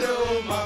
know my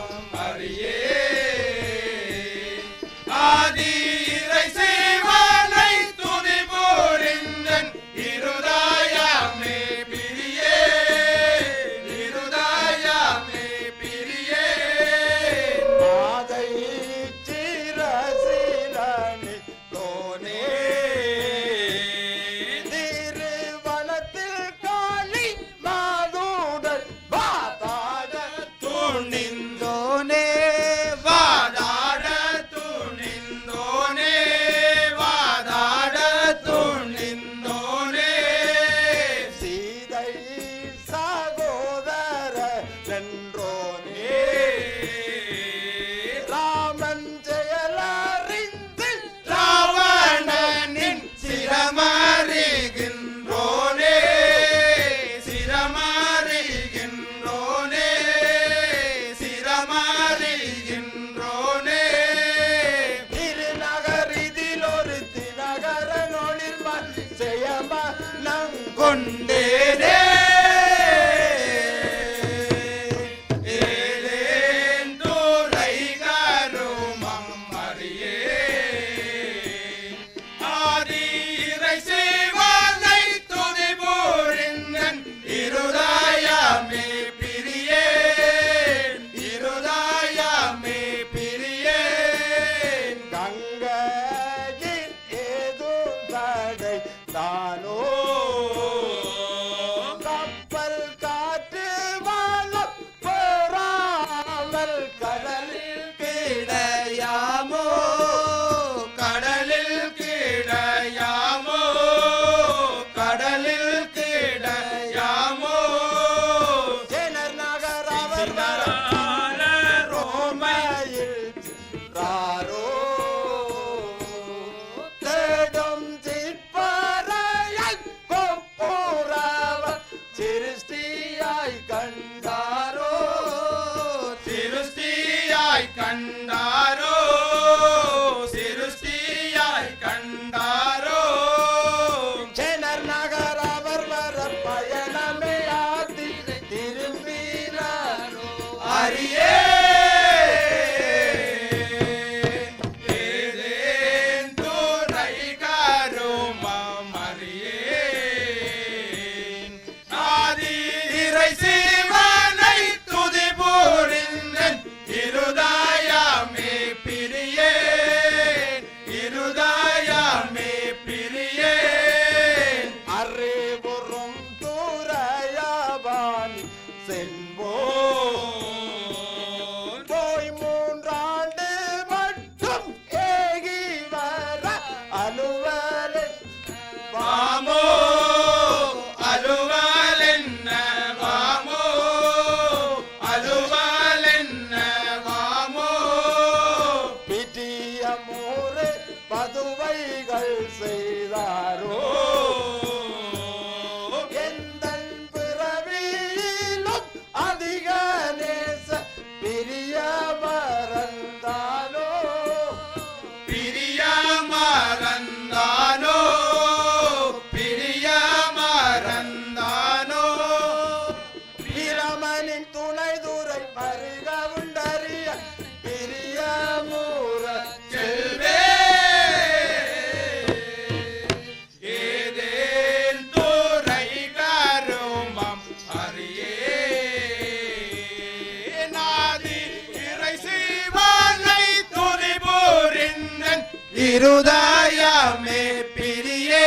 இருதயமே பிரியே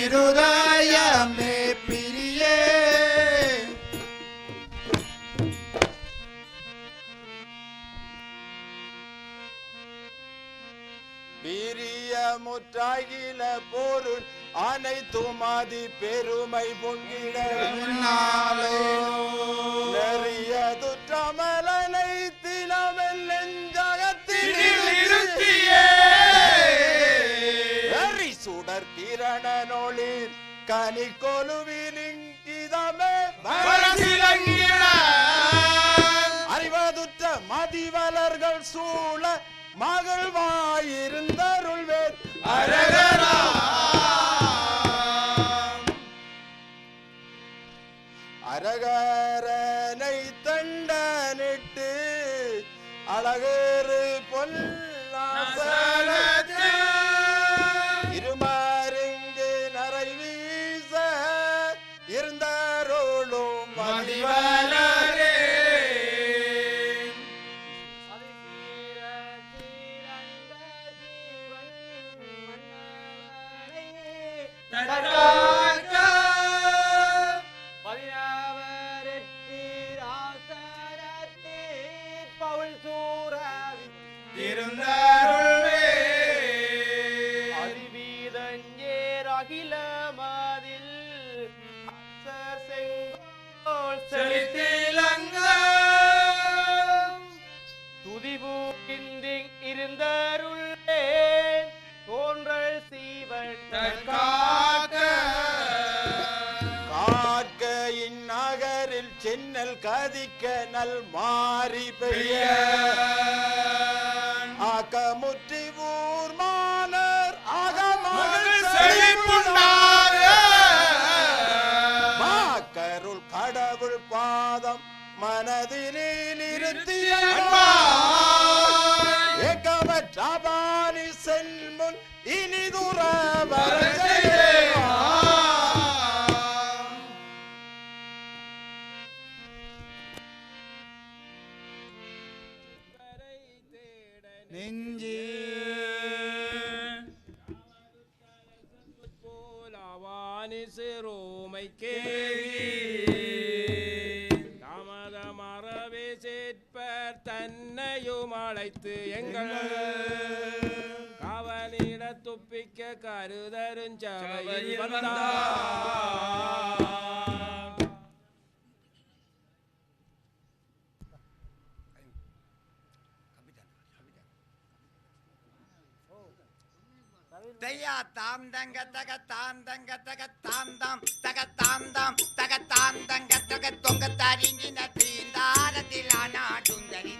இருதயமே பிரியே. பிரியமுற்றாகில பொருள் அனைத்துமாதி பெருமை பொங்கி கனிக்கொலுவிலிங்கிதமே அறிவதுற்ற மதிவலர்கள் சூழ மகள் வாயிருந்தருள்வேன் அரக மதிவர் நல் கதிக்க நல் மாறி பெரிய நெஞ்சே. போலாவானி சிறுமை கேவி தமத மரபை சேர்ப்பர் தன்னையும் அழைத்து எங்கள் கவனிட துப்பிக்க கருதருஞ்சவை வந்தார். தங்க தக தாம் தங்க தக தாம் தாம் தக தாம் தாம் தக தாம் தங்க தக தொங்க தரிஞ்சின தீந்தாரத்தில் ஆனா சுந்தரி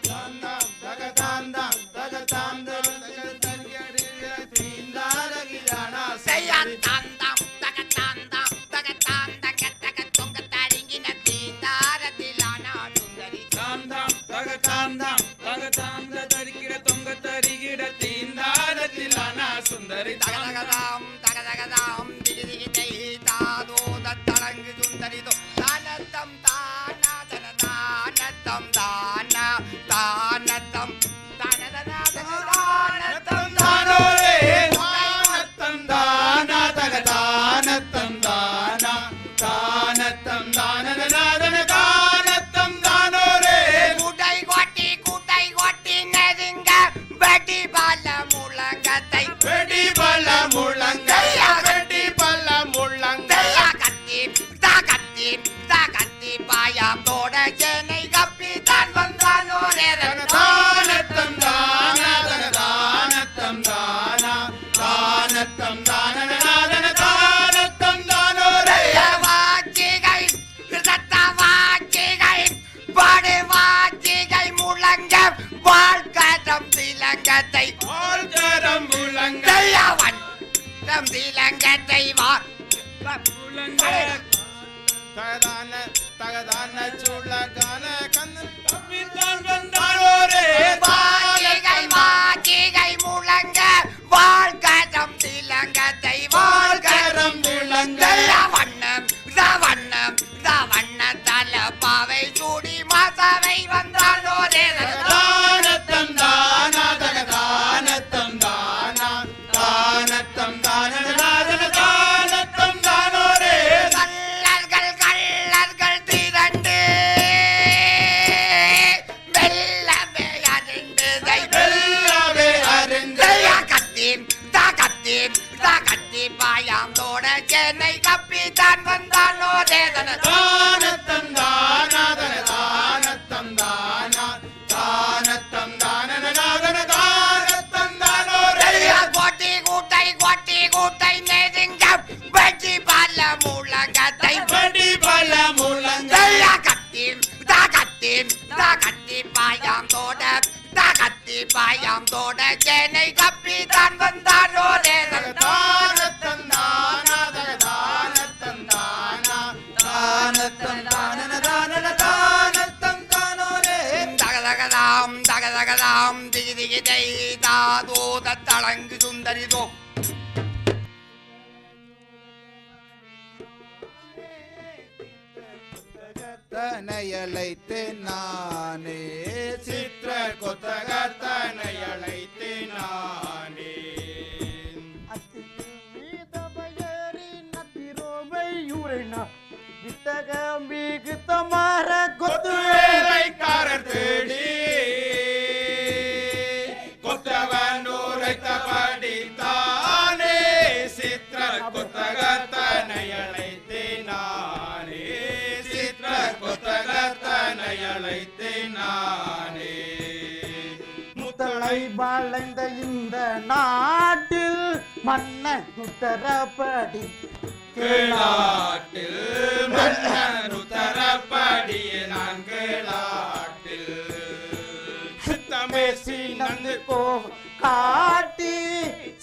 Zacate. கத்தேன் தா கத்தி பாயாந்தோட தா கத்தி பாயாந்தோட என்னை கப்பி தான் வந்தானோ நேரம் தானத்தன் தானாக தானத்தன் தானா தானத்தன் தானன தானன தானத்தன் தானோரே தகதகதாம் தகதகதாம் திகி திகி தை தாதோ தத்தளங்கு சுந்தரிதோ தனையழைத்தேன் நானே. சித்திர கொத்தகத்தனை அழைத்தேன் நானே கொத்துவேலைக்காரர் தேடி வளைந்த இந்த நாட்டில் மன்னன் உத்தரப்படி. கேளாட்டில் மன்னர் உத்தரப்படியே நான் கேளாட்டில் சித்தமேசி நந்து கோ காட்டி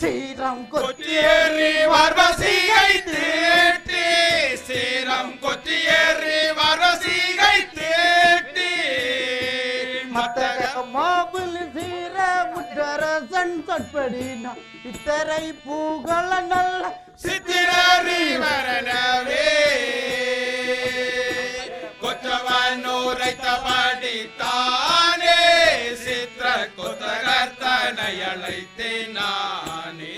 சீரம் கொத்தியேறி வர்வசிகை தேட்டி சீரம் கொத்தியேறி வர்வசிகை தேட்டி மத்தக மாபுல் முத்தரசன் சொற்படினா இத்தரை பூகள நல்ல சித்திரறி வரணவே கொற்றவனூரைத்தபடி தானே சித்திர கொத்தகர்த்தனை அழைத்தேன் நானே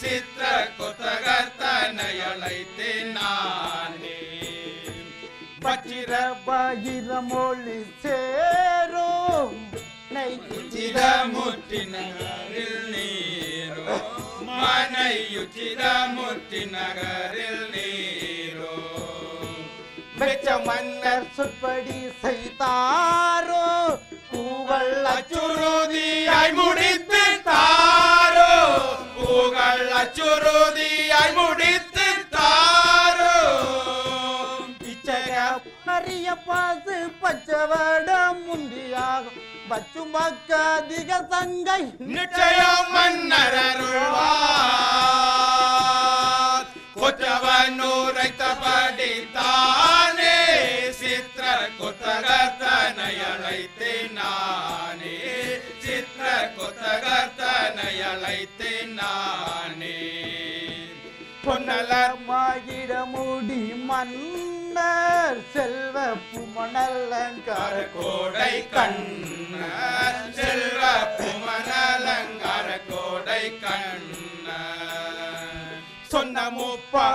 சித்திர கொத்தகர்த்தனை அழைத்தேன் நானே பச்சிர பகிர மொழி சேரும். ചിതമുറ്റിനഗറിൽ നീരോ? മനയു ചിതമുറ്റിനഗറിൽ നീരോ? വെച്ച മന്നർ സുൽപ്പടി സൈതാരോ പൂവള്ള ചുരുതിയായി മുടിത്ത് താരോ? പൂവള്ള ചുരുതിയായി മുടിത്ത് பாசு பச்சவடம் முந்தியாக பச்சு மக்காதிக சங்கை நிச்சயம் மன்னர் அருள்வார். கொற்றவன் தானே சித்திர கொத்தகர்த்தனை அழைத்தேன் நானே. சித்திர கொத்தகர்த்தனை அழைத்தேன் நானே. பொன்னலர் முடி மன்னர் செல்வ புமணல்லங்கார கோடை கண்ணர் செல்வ புமனலங்கார கோடை கண்ணர். சொன்ன முப்பா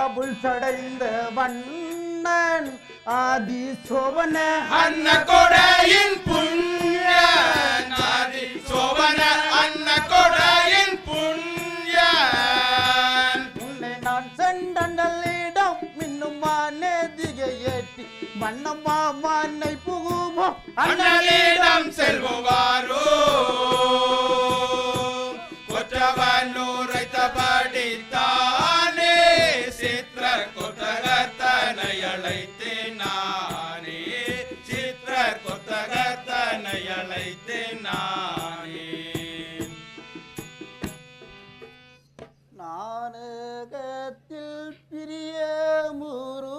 சடைந்த வண்ணன் ஆதி சோபன அன்ன கொடையின் அண்ணலிடம் செல்வாரோ கொற்றவன் உரைத்தபடி தானே சித்திர கொத்தகத்தனை அழைத்தேன் நானே சித்திர கொத்தகத்தனை அழைத்தேன் நானே நாடகத்தில் பிரிய முரு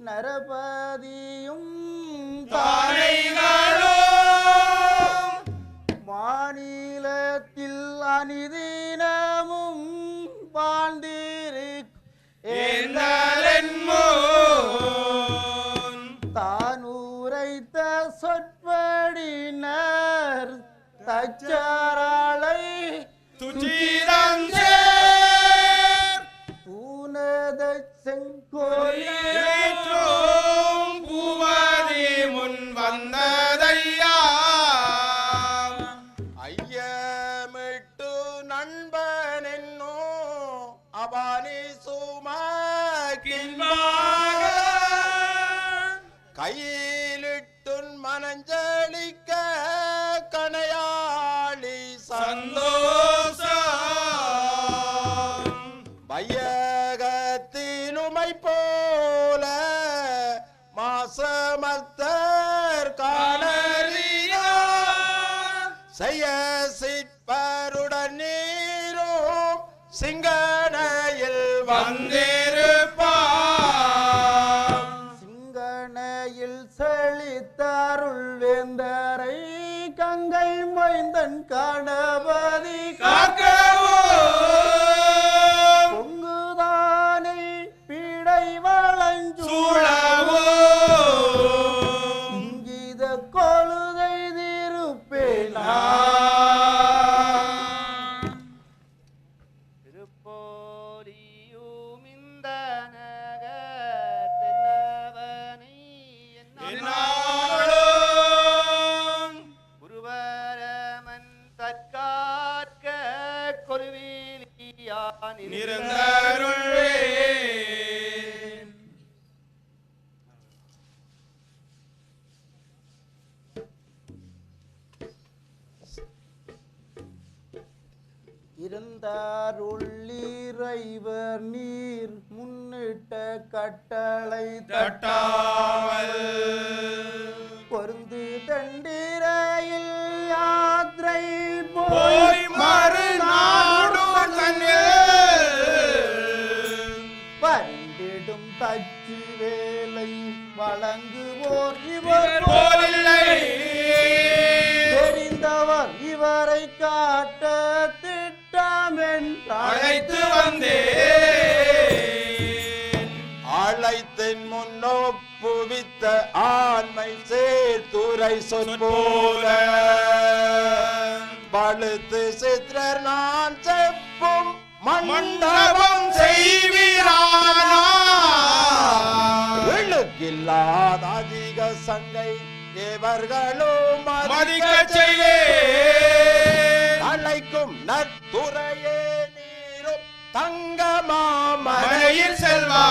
நரபதியும் தச்சாராளை துச்சிதம் சேர் பூனத செங்கோயில் ஏற்றோம் பூவதி முன் வந்ததையா? ஐயமிட்டு நண்பன் என்னோ அபானி சுமக்கின்பாக கையிலிட்டுன் கொருவிலியான் வழங்குவோர் இவர் போலில்லை தெரிந்தவர் இவரை காட்ட திட்டம் அழைத்து வந்தேன். அழைத்தின் முன்னொப்புவித்த ஆண்மை சேர்த்துரை சொற்போல. பழுத்து சித்திரர் நான் செப்பும் மண்டபம் செய்வீரானா? விழுக்கில்லாத அதிக சங்கை தேவர்களும் மதிக்கச் செய்வே. அழைக்கும் நற்துறையே நீரும் தங்கமாமரை மனையில் செல்வா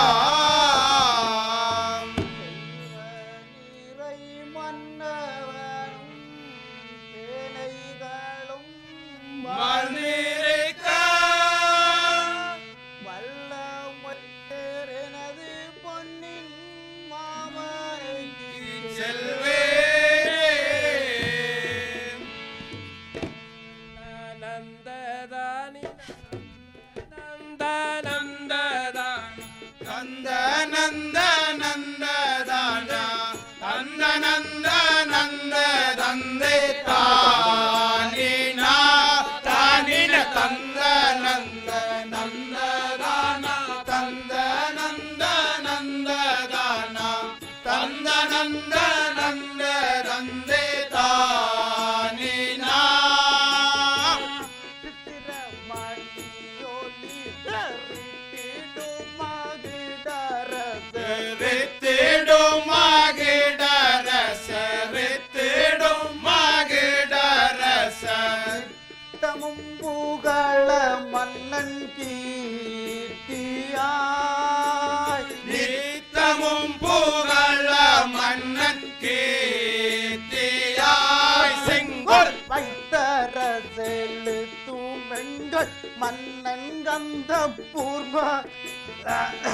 பெண்கள் மன்னன் கந்த பூர்வ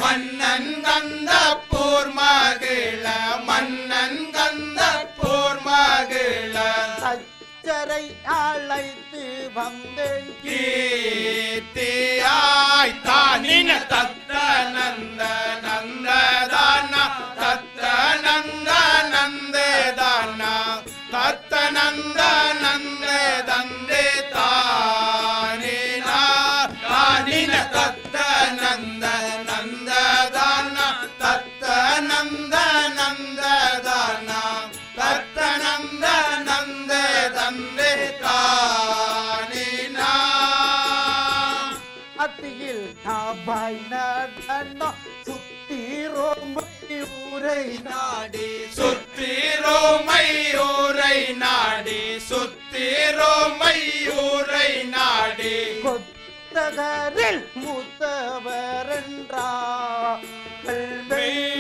மன்னன் கந்த போர் மகிழ மன்னன் கந்த போர் மகிழ அச்சரை அழைத்து வந்தேன் கீர்த்தியாய் தானின தத்த நந்த நந்ததான தத்த நந்த நந்ததான தத்த நந்த நந்த தந்தே தானினா நாபாய் நடனோ சுத்திரோம் ஊரை நாடி. சுத்திரோ மையூரை நாடி. சுத்திரோ மையூரை நாடி. கொத்தகரில் மூத்தவரென்றார் கொத்தகரில்